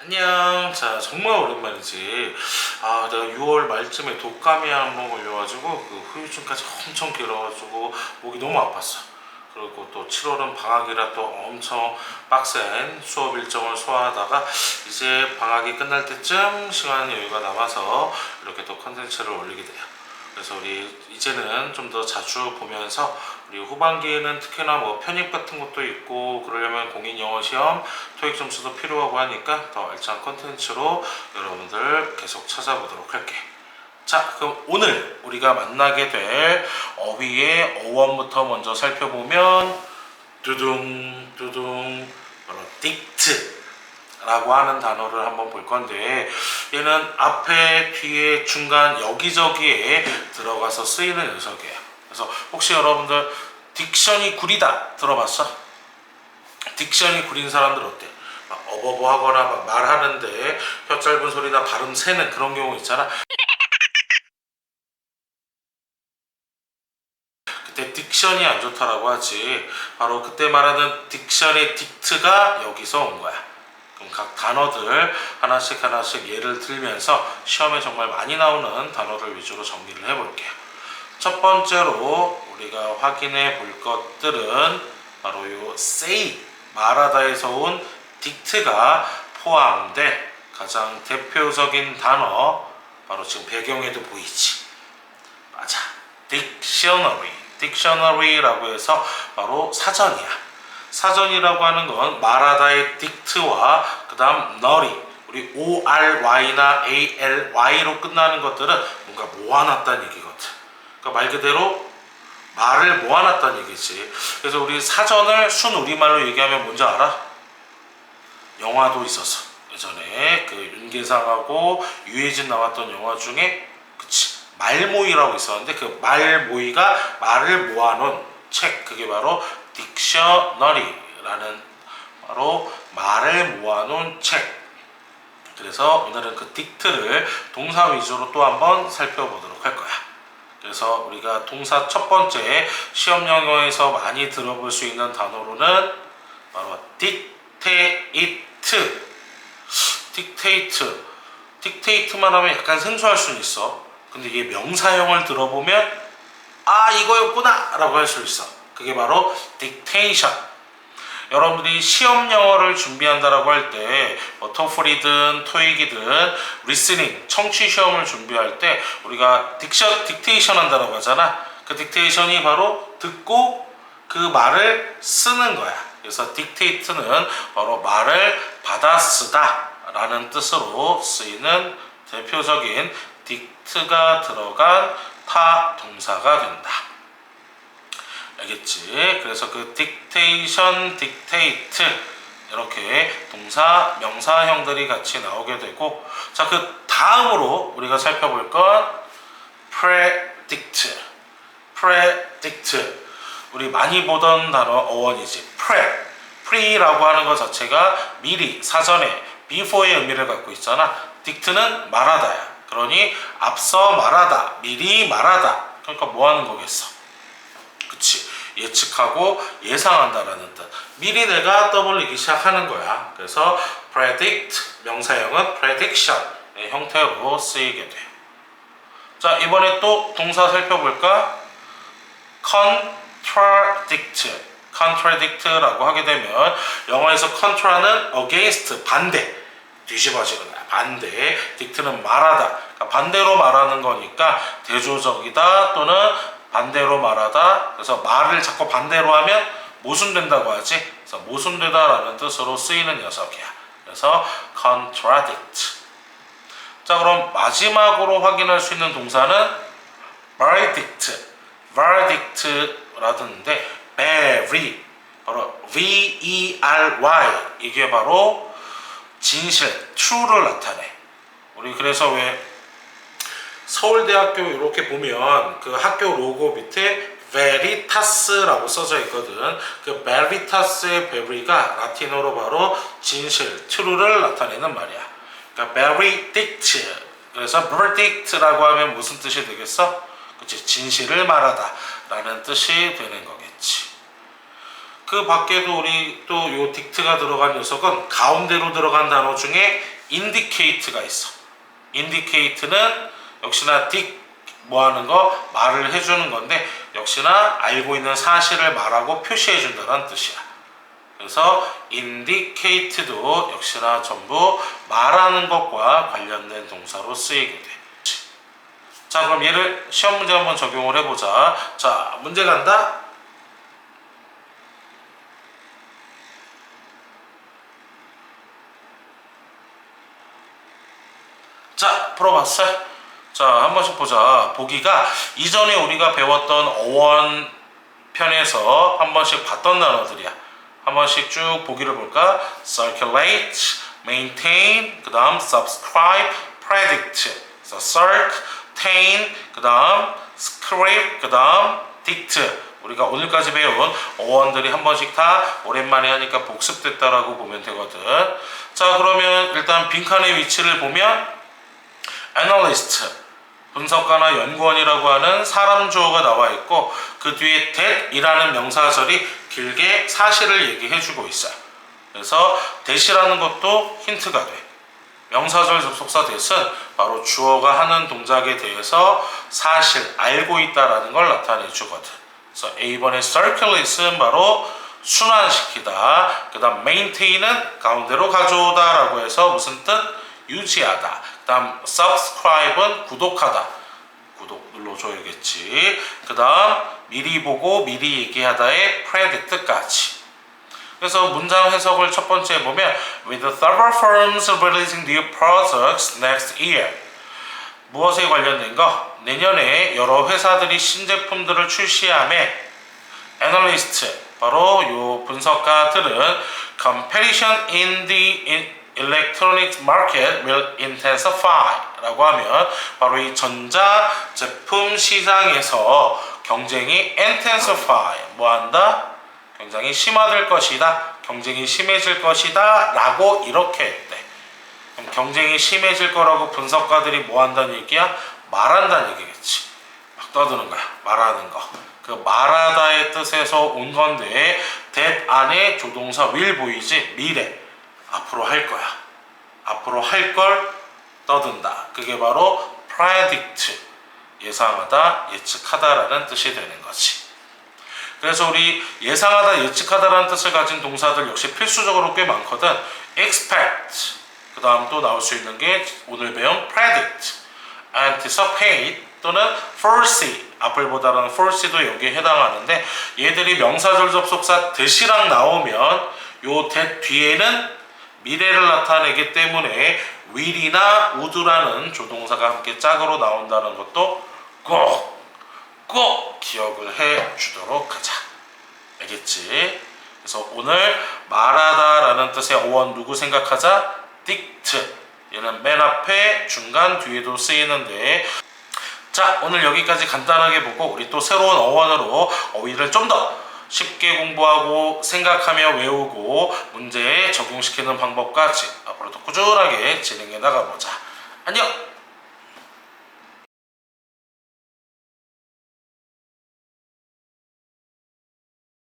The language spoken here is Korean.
안녕. 자, 정말 오랜만이지. 아, 내가 6월 말쯤에 독감이 한 번 걸려가지고 그 후유증까지 엄청 길어가지고 목이 너무 아팠어. 그리고 또 7월은 방학이라 또 엄청 빡센 수업 일정을 소화하다가 이제 방학이 끝날 때쯤 시간 여유가 남아서 이렇게 또 컨텐츠를 올리게 돼요. 그래서 우리 이제는 좀 더 자주 보면서 우리 후반기에는 특히나 뭐 편입 같은 것도 있고 그러려면 공인 영어 시험, 토익 점수도 필요하고 하니까 더 알찬 컨텐츠로 여러분들 계속 찾아보도록 할게. 자, 그럼 오늘 우리가 만나게 될 어휘의 어원부터 먼저 살펴보면 두둥 두둥 바로 딕트 라고 하는 단어를 한번 볼 건데 얘는 앞에 뒤에 중간 여기저기에 들어가서 쓰이는 녀석이에요 그래서 혹시 여러분들 딕션이 구리다 들어봤어? 딕션이 구린 사람들 어때? 막 어버버 하거나 막 말하는데 혀 짧은 소리나 발음 새는 그런 경우 있잖아 그때 딕션이 안 좋다라고 하지 바로 그때 말하는 딕션의 딕트가 여기서 온 거야 그럼 각 단어들 하나씩 하나씩 예를 들면서 시험에 정말 많이 나오는 단어를 위주로 정리를 해볼게요. 첫 번째로 우리가 확인해 볼 것들은 바로 요 say 말하다에서 온 딕트가 포함된 가장 대표적인 단어 바로 지금 배경에도 보이지. 맞아. dictionary. dictionary라고 해서 바로 사전이야. 사전이라고 하는 건 말하다의 딕트와 그 다음 너리 우리 ORY나 ALY로 끝나는 것들은 뭔가 모아놨다는 얘기거든 그러니까 말 그대로 말을 모아놨다는 얘기지 그래서 우리 사전을 순 우리말로 얘기하면 뭔지 알아? 영화도 있었어 예전에 그 윤계상하고 유해진 나왔던 영화 중에 그치 말모이라고 있었는데 그 말모이가 말을 모아놓은 책 그게 바로 딕셔너리라는 바로 말을 모아놓은 책. 그래서 오늘은 그 딕트를 동사 위주로 또 한번 살펴보도록 할 거야. 그래서 우리가 동사 첫 번째 시험 영어에서 많이 들어볼 수 있는 단어로는 바로 dictate. dictate. dictate만 하면 약간 생소할 수는 있어. 근데 이게 명사형을 들어보면 아 이거였구나 라고 할 수 있어. 그게 바로 dictation. 여러분들이 시험 영어를 준비한다라고 할 때, 뭐 토플이든 토익이든 리스닝, 청취 시험을 준비할 때 우리가 딕션, 딕테이션 한다라고 하잖아. 그 딕테이션이 바로 듣고 그 말을 쓰는 거야. 그래서 딕테이트는 바로 말을 받아 쓰다라는 뜻으로 쓰이는 대표적인 딕트가 들어간 타 동사가 된다. 알겠지? 그래서 그 dictation, dictate 이렇게 동사, 명사형들이 같이 나오게 되고 자, 그 다음으로 우리가 살펴볼 건 predict. predict. 우리 많이 보던 단어 어원이지. pre. pre라고 하는 것 자체가 미리, 사전에 before의 의미를 갖고 있잖아. dict는 말하다야. 그러니 앞서 말하다, 미리 말하다. 그러니까 뭐 하는 거겠어? 그치 예측하고 예상한다라는 뜻. 미리 내가 떠올리기 시작하는 거야. 그래서 predict 명사형은 prediction의 형태로 쓰이게 돼자 이번에 또 동사 살펴볼까? contradict. contradict라고 하게 되면 영어에서 contra는 against 반대. 뒤집어지는 거야. 반대. dict는 말하다. 그러니까 반대로 말하는 거니까 대조적이다 또는 반대로 말하다. 그래서 말을 자꾸 반대로 하면 모순된다고 하지. 그래서 모순되다라는 뜻으로 쓰이는 녀석이야. 그래서 contradict. 자, 그럼 마지막으로 확인할 수 있는 동사는 verdict. verdict라던데 very 바로 V E R Y 이게 바로 진실 true를 나타내. 우리 그래서 왜 서울대학교 이렇게 보면 그 학교 로고 밑에 베리타스라고 써져 있거든. 그 베리타스의 베리가 라틴어로 바로 진실, true를 나타내는 말이야. 그러니까 verdict. 그래서 verdict라고 하면 무슨 뜻이 되겠어? 그치 진실을 말하다 라는 뜻이 되는 거겠지. 그 밖에도 우리 또 요 딕트가 들어간 녀석은 가운데로 들어간 단어 중에 indicate가 있어. indicate는 역시나 딕 뭐 하는 거 말을 해주는 건데 역시나 알고 있는 사실을 말하고 표시해 준다는 뜻이야. 그래서 indicate도 역시나 전부 말하는 것과 관련된 동사로 쓰이게 돼. 자, 그럼 얘를 시험 문제 한번 적용을 해보자. 자, 문제 간다. 자, 풀어봤어요. 자, 한 번씩 보자. 보기가 이전에 우리가 배웠던 어원 편에서 한 번씩 봤던 단어들이야. 한 번씩 쭉 보기를 볼까? circulate, maintain, 그 다음 subscribe, predict. 그래서 circ, tain, 그 다음 script, 그 다음 dict. 우리가 오늘까지 배운 어원들이 한 번씩 다 오랜만에 하니까 복습됐다라고 보면 되거든. 자, 그러면 일단 빈칸의 위치를 보면 애널리스트 분석가나 연구원이라고 하는 사람 주어가 나와 있고 그 뒤에 that이라는 명사절이 길게 사실을 얘기해 주고 있어요. 그래서 that이라는 것도 힌트가 돼. 명사절 접속사 that은 바로 주어가 하는 동작에 대해서 사실 알고 있다라는 걸 나타내 주거든. 그래서 A번의 circulate은 바로 순환시키다. 그다음 maintain은 가운데로 가져오다라고 해서 무슨 뜻? 유지하다. 그다음 subscribe은 구독하다. 구독 눌러줘야겠지. 그다음 미리 보고 미리 얘기하다의 predict까지. 그래서 문장 해석을 첫 번째 보면 with several firms releasing new products next year 무엇에 관련된 거? 내년에 여러 회사들이 신제품들을 출시함에 애널리스트 바로 요 분석가들은 competition in the electronics market will intensify 라고 하면 바로 이 전자 제품 시장에서 경쟁이 intensify 뭐 한다? 굉장히 심화될 것이다. 경쟁이 심해질 것이다. 라고 이렇게 했대. 그럼 경쟁이 심해질 거라고 분석가들이 뭐 한다는 얘기야? 말한다는 얘기겠지. 막 떠드는 거야. 말하는 거. 그 말하다의 뜻에서 온 건데 that 안에 조동사 will 보이지? 미래. 앞으로 할 거야. 앞으로 할 걸 떠든다. 그게 바로 predict. 예상하다, 예측하다라는 뜻이 되는 거지. 그래서 우리 예상하다, 예측하다라는 뜻을 가진 동사들 역시 필수적으로 꽤 많거든. expect. 그 다음 또 나올 수 있는 게 오늘 배운 predict, anticipate 또는 foresee. 앞을 보다라는 foresee도 여기에 해당하는데 얘들이 명사절 접속사 that이랑 나오면 요 that 뒤에는 미래를 나타내기 때문에 will이나 would라는 조동사가 함께 짝으로 나온다는 것도 꼭, 꼭 기억을 해 주도록 하자. 알겠지? 그래서 오늘 말하다라는 뜻의 어원 누구 생각하자? dict. 얘는 맨 앞에 중간 뒤에도 쓰이는데 자 오늘 여기까지 간단하게 보고 우리 또 새로운 어원으로 어휘를 좀더 쉽게 공부하고 생각하며 외우고 문제에 적용시키는 방법까지 앞으로도 꾸준하게 진행해 나가보자. 안녕!